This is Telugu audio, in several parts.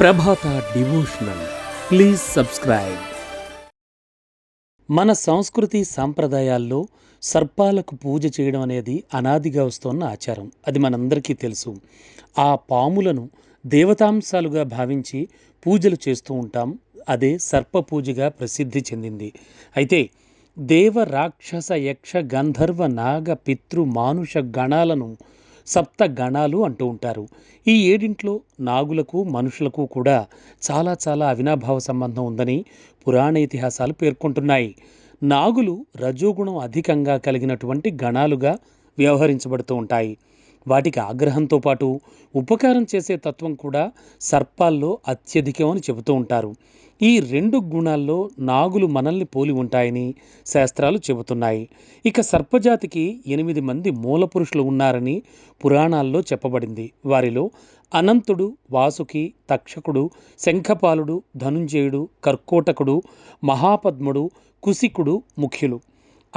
Prabhata devotional. Please subscribe. మన సంస్కృతి సాంప్రదాయాల్లో సర్పాలకు పూజ చేయడం అనేది అనాదిగా వస్తున్న ఆచారం. అది మనందరికీ తెలుసు. ఆ పాములను దేవతాంశాలుగా భావించి పూజలు చేస్తూ ఉంటాం. అదే సర్ప పూజగా ప్రసిద్ధి చెందింది. అయితే దేవ రాక్షస యక్ష గంధర్వ నాగ పితృ మానుష గణాలను సప్త గణాలు అంటూ ఉంటారు. ఈ ఏడింట్లో నాగులకు మనుషులకు కూడా చాలా చాలా అవినాభావ సంబంధం ఉందని పురాణ ఇతిహాసాలు పేర్కొంటున్నాయి. నాగులు రజోగుణం అధికంగా కలిగినటువంటి గణాలుగా వ్యవహరించబడుతూ ఉంటాయి. వాటికి ఆగ్రహంతో పాటు ఉపకారం చేసే తత్వం కూడా సర్పాల్లో అత్యధికం అని చెబుతూ ఉంటారు. ఈ రెండు గుణాల్లో నాగులు మనల్ని పోలి ఉంటాయని శాస్త్రాలు చెబుతున్నాయి. ఇక సర్పజాతికి ఎనిమిది మంది మూల పురుషులు ఉన్నారని పురాణాల్లో చెప్పబడింది. వారిలో అనంతుడు వాసుకి తక్షకుడు శంఖపాలుడు ధనుంజయుడు కర్కోటకుడు మహాపద్ముడు కుసికుడు ముఖ్యులు.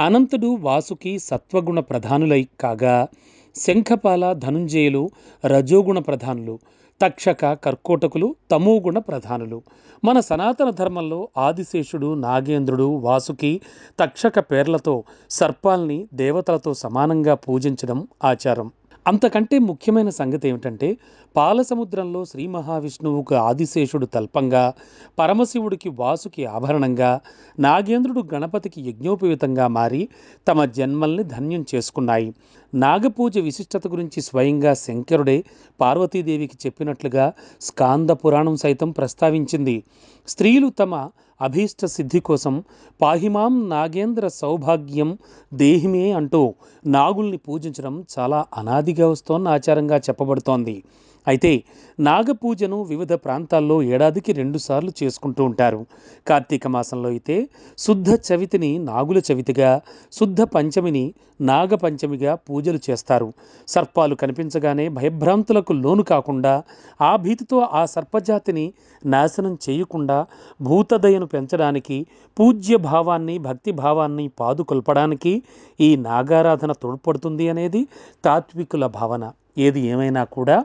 అనంతుడు వాసుకి సత్వగుణ ప్రధానులై కాగా శంఖపాల ధనుంజయులు రజోగుణ ప్రధానులు తక్షక కర్కోటకులు తమోగుణ ప్రధానులు. మన సనాతన ధర్మంలో ఆదిశేషుడు నాగేంద్రుడు వాసుకి తక్షక పేర్లతో సర్పాల్ని దేవతలతో సమానంగా పూజించడం ఆచారం. అంతకంటే ముఖ్యమైన సంగతి ఏమిటంటే పాలసముద్రంలో శ్రీ మహావిష్ణువుకు ఆదిశేషుడు తల్పంగా పరమశివుడికి వాసుకి ఆభరణంగా నాగేంద్రుడు గణపతికి యజ్ఞోపేతంగా మారి తమ జన్మల్ని ధన్యం చేసుకున్నాయి. నాగపూజ విశిష్టత గురించి స్వయంగా శంకరుడే పార్వతీదేవికి చెప్పినట్లుగా స్కాంద పురాణం సైతం ప్రస్తావించింది. స్త్రీలు తమ అభీష్ట సిద్ధి కోసం పాహిమాం నాగేంద్ర సౌభాగ్యం దేహిమే అంటూ నాగుల్ని పూజించడం చాలా అనాదిగా వస్తోన్న ఆచారంగా చెప్పబడుతోంది. అయితే నాగపూజను వివిధ ప్రాంతాల్లో ఏడాదికి రెండుసార్లు చేసుకుంటూ ఉంటారు. కార్తీక మాసంలో అయితే శుద్ధ చవితిని నాగుల చవితిగా శుద్ధ పంచమిని నాగపంచమిగా పూజలు చేస్తారు. సర్పాలు కనిపించగానే భయభ్రాంతులకు లోను కాకుండా ఆ భీతితో ఆ సర్పజాతిని నాశనం చేయకుండా భూతదయను పెంచడానికి పూజ్య భావాన్ని భక్తి భావాన్ని పాదుకొల్పడానికి ఈ నాగారాధన తోడ్పడుతుంది అనేది తాత్వికుల భావన. ఏది ఏమైనా కూడా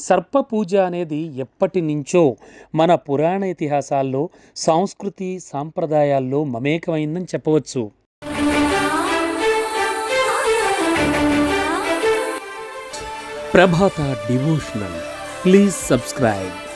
సర్ప పూజ అనేది ఎప్పటి నుంచో మన పురాణ ఇతిహాసాల్లో సంస్కృతి సాంప్రదాయాల్లో మమేకమైందని చెప్పవచ్చు. ప్రభాత డివోషనల్. Please subscribe.